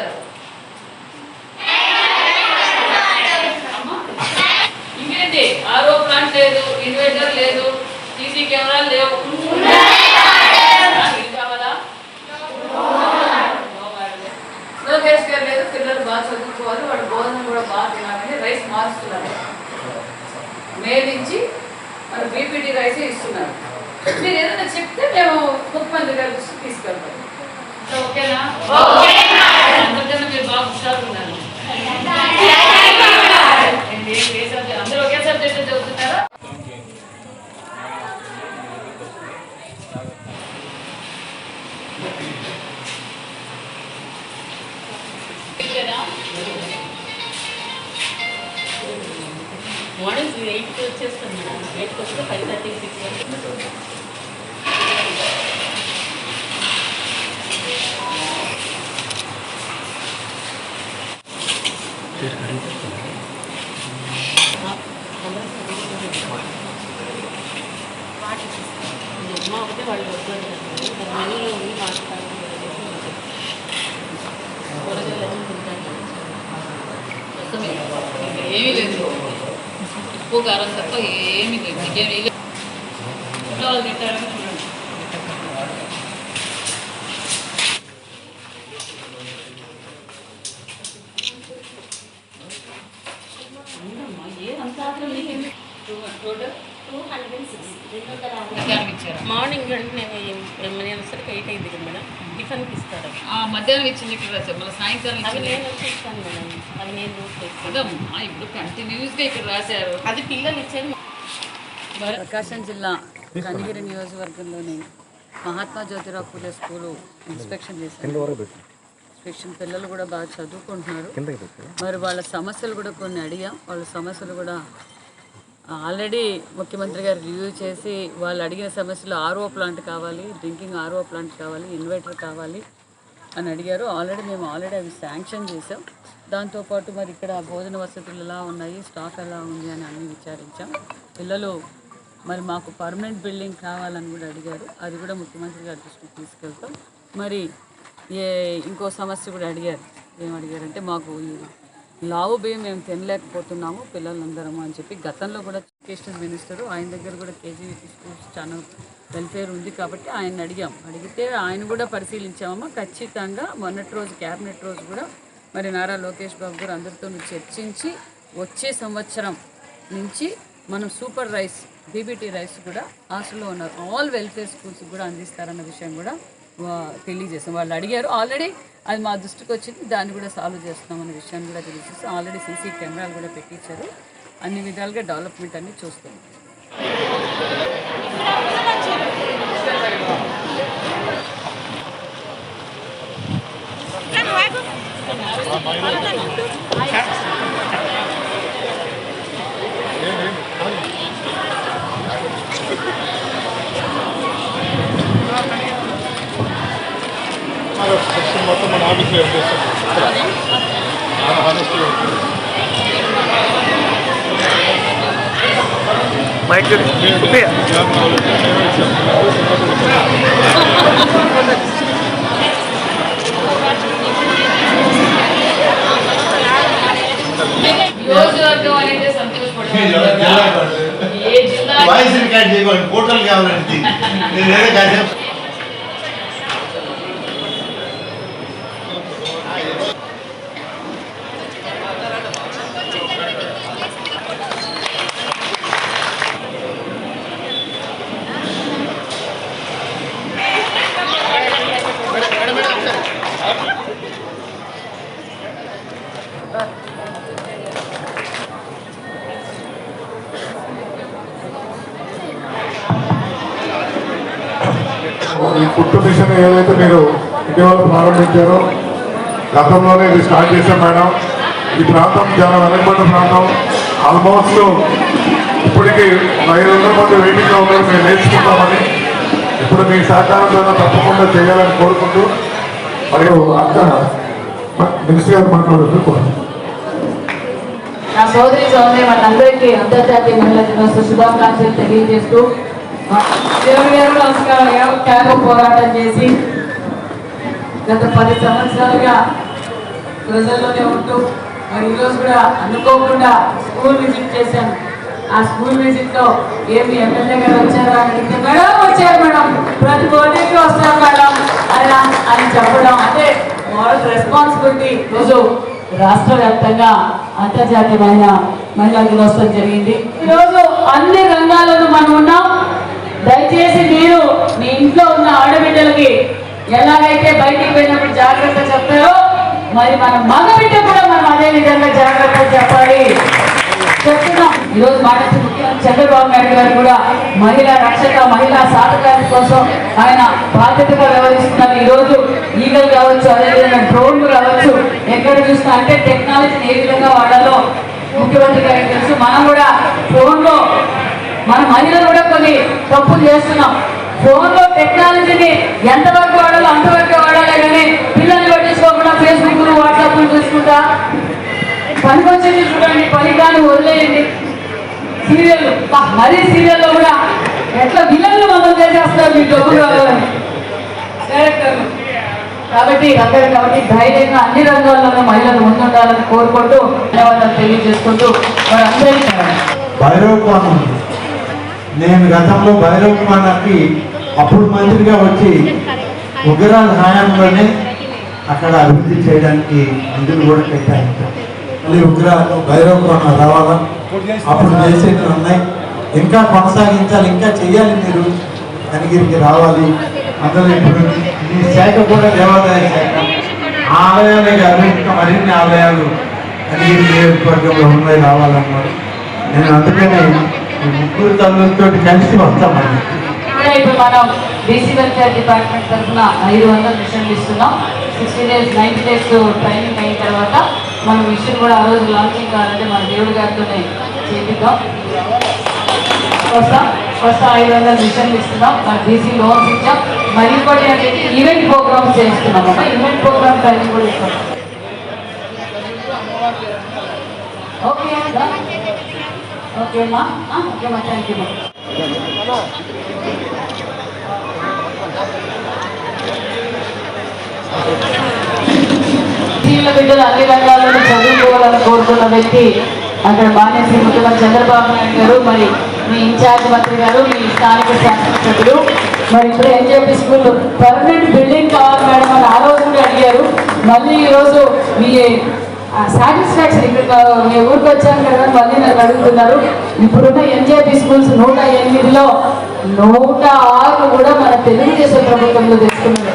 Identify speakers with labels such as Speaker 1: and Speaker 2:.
Speaker 1: ఎవరు ఇంకేంటి? ఆరో ప్లాంట్ లేదు ఇన్వర్టర్ లేదు సీసీ కెమెరాలు లేవు. కావాలా? లోకేష్ గారు లేదు పిల్లలు బాగా చదువుకోవాలి వాడు భోజనం కూడా బాగా తినాలని రైస్ మారుస్తున్నారు. మే నుంచి మన బీపీటీ రైస్ ఇస్తున్నారు. మీరు ఏదైనా చెప్తే మేము ముఖ్యమంత్రి గారి దృష్టికి తీసుకెళ్తాం. ఓకేనా అందరికన్నా మీరు బాగా హుషారు ఉన్నారు? అందరూ ఒకే సబ్జెక్ట్ చదువుతున్నారా?
Speaker 2: మార్నింగ్ ఎయిట్కి వచ్చేస్తాం మేడం ఎయిట్కి వస్తే ఫైవ్ థర్టీ సిక్స్ వరకు
Speaker 1: ఏమీ లేదు ఉప్పు కారం తప్ప ఏమీ లేదు ఇంకేమీ లేదు ఇంట్లో వాళ్ళు తింటారని
Speaker 2: మేడం? టిఫిన్కి ఇస్తారు.
Speaker 1: ఆ, మధ్యాహ్నం ఇచ్చింది ఇక్కడ రాశారు మళ్ళీ సాయంకాలం
Speaker 2: అవి
Speaker 1: ఇచ్చింది.
Speaker 2: నేను వచ్చి ఇస్తాను మేడం. అవి నేను నోట్ చేస్తాను
Speaker 1: అదమ్మా ఇప్పుడు కంటిన్యూస్గా ఇక్కడ రాశారు.
Speaker 2: అది పిల్లలు ఇచ్చేది
Speaker 3: ప్రకాశం జిల్లా కనిగిరి నియోజకవర్గంలోని మహాత్మా జ్యోతిరావు పూలే స్కూలు ఇన్స్పెక్షన్ చేశారు. ఇన్స్పెక్షన్ పిల్లలు కూడా బాగా చదువుకుంటున్నారు. మరి వాళ్ళ సమస్యలు కూడా కొన్ని అడిగాం. వాళ్ళ సమస్యలు కూడా ఆల్రెడీ ముఖ్యమంత్రి గారు రివ్యూ చేసి వాళ్ళు అడిగిన సమస్యలు ఆర్ఓ ప్లాంట్ కావాలి డ్రింకింగ్ ఆర్ఓ ప్లాంట్ కావాలి ఇన్వర్టర్ కావాలి అని అడిగారు. ఆల్రెడీ మేము ఆల్రెడీ అవి శాంక్షన్ చేసాం దాంతోపాటు మరి ఇక్కడ భోజన వసతులు ఎలా ఉన్నాయి స్టాక్ ఎలా ఉంది అని అన్నీ విచారించాం. పిల్లలు మరి మాకు పర్మనెంట్ బిల్డింగ్ కావాలని కూడా అడిగారు. అది కూడా ముఖ్యమంత్రి గారి దృష్టికి తీసుకెళ్తాం. మరి ఏ ఇంకో సమస్య కూడా అడిగారు. ఏం అడిగారంటే మాకు లావు బియ్యం మేము తినలేకపోతున్నాము పిల్లలందరము అని చెప్పి గతంలో కూడా ఎడ్యుకేషన్ మినిస్టర్ ఆయన దగ్గర కూడా కేజీ స్కూల్స్ చాలా వెల్ఫేర్ ఉంది కాబట్టి ఆయన అడిగాం. అడిగితే ఆయన కూడా పరిశీలించామమ్మా ఖచ్చితంగా మొన్నటి రోజు క్యాబినెట్ రోజు కూడా మరి నారా లోకేష్ బాబు గారు అందరితో చర్చించి వచ్చే సంవత్సరం నుంచి మనం సూపర్ రైస్ బీబీటీ రైస్ కూడా హాస్టల్లో ఉన్నారు ఆల్ వెల్ఫేర్ స్కూల్స్ కూడా అందిస్తారన్న విషయం కూడా తెలియజేస్తాం. వాళ్ళు అడిగారు ఆల్రెడీ అది మా దృష్టికి వచ్చింది. దాన్ని కూడా సాల్వ్ చేస్తున్నాం అనే విషయాన్ని కూడా తెలియజేస్తాం. ఆల్రెడీ సీసీ కెమెరాలు కూడా పెట్టించారు. అన్ని విధాలుగా డెవలప్మెంట్ అన్ని చూస్తున్నాం.
Speaker 4: మొత్తం మన ఆఫీస్లో చేస్తాం ఆనెస్ట్గా
Speaker 1: నియోజకవర్గం అనేది సంతోషపడాలి ఏ జిల్లా
Speaker 5: వాయిస్ రికార్డ్ చేయకూడదు పోర్టల్ కావాలండి నేను ఏదో
Speaker 4: ఈ కుట్టు మిషన్ ఏదైతే మీరు ఇటీవల ప్రారంభించారో గతంలోనే ఇది స్టార్ట్ చేశాం మేడం. ఈ ప్రాంతం చాలా వెనకబడిన ప్రాంతం. ఆల్మోస్ట్ ఇప్పటికీ ఐదు వందల మంది వెయిటింగ్లో ఉన్నారు మేము నేర్చుకుంటామని. ఇప్పుడు మీ సహకారంతో తప్పకుండా చేయాలని కోరుకుంటూ మరియు అక్కడ మినిస్టర్ గారు మాట్లాడుతూ
Speaker 3: సోదరి సోదరి మనందరికీ అంతర్జాతీయ మహిళా దినోత్సవ శుభాకాంక్షలు తెలియజేస్తూ ఇరవై వేల పోరాటం చేసి గత పది సంవత్సరాలుగా ప్రజల్లోనే ఉంటూ మరి ఈరోజు కూడా అనుకోకుండా స్కూల్ విజిట్ చేశాను ఆ స్కూల్ విజిట్లో ఏమి ఎమ్మెల్యే గారు వచ్చారా అని అడిగితే మేడం వచ్చారు మేడం ప్రతి కోటికి వస్తారు మేడం అలా అని చెప్పడం. అంటే మోడల్ రెస్పాన్సిబిలిటీ రోజు రాష్ట్ర వ్యాప్తంగా అంతర్జాతీయ మహిళా మహిళా దినోత్సవం జరిగింది. ఈరోజు అన్ని రంగాలను మనం ఉన్నాం. దయచేసి మీరు మీ ఇంట్లో ఉన్న ఆడబిడ్డలకి ఎలాగైతే బయటికి వెళ్ళినప్పుడు జాగ్రత్త చెప్తారో మరి మన మగ బిడ్డ కూడా మనం అదే విధంగా జాగ్రత్త చెప్పాలి. చెప్తున్నాం. ఈరోజు మాట్లాడుతూ ముఖ్యమంత్రి చంద్రబాబు నాయుడు గారు కూడా మహిళా రక్షక మహిళా సాధకాల కోసం ఆయన బాధ్యతగా వ్యవహరిస్తున్నారు. ఈ రోజు ఈగలు కావచ్చు అదేవిధంగా డ్రోన్లు కావచ్చు ఎక్కడ చూసినా అంటే టెక్నాలజీని ఏ విధంగా వాడాలో ముఖ్యమంత్రి గారికి తెలుసు. మనం కూడా ఫోన్లో మన మహిళలు కూడా కొన్ని తప్పులు చేస్తున్నాం. ఫోన్లో టెక్నాలజీని ఎంతవరకు వాడాలో అంతవరకు వాడాలి కానీ పిల్లల్ని పట్టించుకోకుండా ఫేస్బుక్ వాట్సాప్లు చూసుకుంటా. పనికొచ్చింది చూడండి పని కానీ వదిలేయండి సీరియల్ మరీ సీరియల్లో కూడా ఎట్లా విలన్లు మనం చేసేస్తారు మీ డబ్బులు కావాలని. డైరెక్టర్లు కాబట్టి అందరూ కాబట్టి ధైర్యంగా అన్ని రంగాల్లోనూ మహిళలు ముందుండాలని కోరుకుంటూ ధన్యవాదాలు తెలియజేసుకుంటూ వారందరికీ
Speaker 6: భైరవకోన నేను గతంలో భైరవకోనకి అప్పుడు మంత్రిగా వచ్చి ఉగ్రాల హయాంలోనే అక్కడ అభివృద్ధి చేయడానికి నిధులు కూడా కేటాయించాం మళ్ళీ ఉగ్రాలు భైరవకోన రావాలా? అప్పుడు చేసేవి ఉన్నాయి. ఇంకా కొనసాగించాలి ఇంకా చేయాలి మీరు. కనిగిరికి రావాలి. అందరూ ఇప్పుడు ఈ శాఖ కూడా దేవాదాయ శాఖ ఆ ఆలయాలే కాదు ఇంకా మరిన్ని ఆలయాలు కనిగిరి నియోజకవర్గంలో ఉన్నాయి రావాలన్నారు నేను అందుకనే ఈ ముగ్గురు తల్లులతో కలిసి వస్తామండి
Speaker 3: ఇప్పుడు మనం బీసీ వెల్ఫేర్ డిపార్ట్మెంట్ తరఫున ఐదు వందల మిషన్లు ఇస్తున్నాం. Sixty days ninety days training అయిన తర్వాత మనం మిషన్ కూడా ఆ రోజు లాంచింగ్ కావాలంటే మన దేవుడి గారితోనే చేపిద్దాం. వస్తాం. ఫస్ట్ ఐదు వందల మిషన్లు ఇస్తున్నాం బీసీ లోన్స్ ఇచ్చాం మరి ఇంకోటి ఏంటంటే ఈవెంట్ ప్రోగ్రామ్స్ చేస్తున్నాం అమ్మా ఈవెంట్ ప్రోగ్రామ్ ట్రైనింగ్ కూడా ఇస్తాం ఓకే ఓకే అమ్మా ఓకే అమ్మా థ్యాంక్ యూ స్త్రీల బిడ్డలు అన్ని రంగాల్లోనూ చదువుకోవాలని కోరుకున్న వ్యక్తి అక్కడ మానేసి ముఖ్యమంత్రి చంద్రబాబు నాయుడు గారు మరి మీ ఇన్ఛార్జ్ మంత్రి గారు మీ స్థానిక శాసనసభ్యులు మరి ఇప్పుడు ఎన్జేపీ స్కూల్ పర్మనెంట్ బిల్డింగ్ కావాలి మేడం అని ఆ రోజు అడిగారు. మళ్ళీ ఈరోజు మీ సాటిస్ఫాక్షన్ ఇక్కడ మీ ఊరికి వచ్చాను కదా మళ్ళీ నన్ను అడుగుతున్నారు. ఇప్పుడున్న ఎన్జేపీ స్కూల్స్ నూట ఎనిమిదిలో నూట ఆరు కూడా మన తెలుగుదేశం ప్రభుత్వంలో తెచ్చుకున్నారు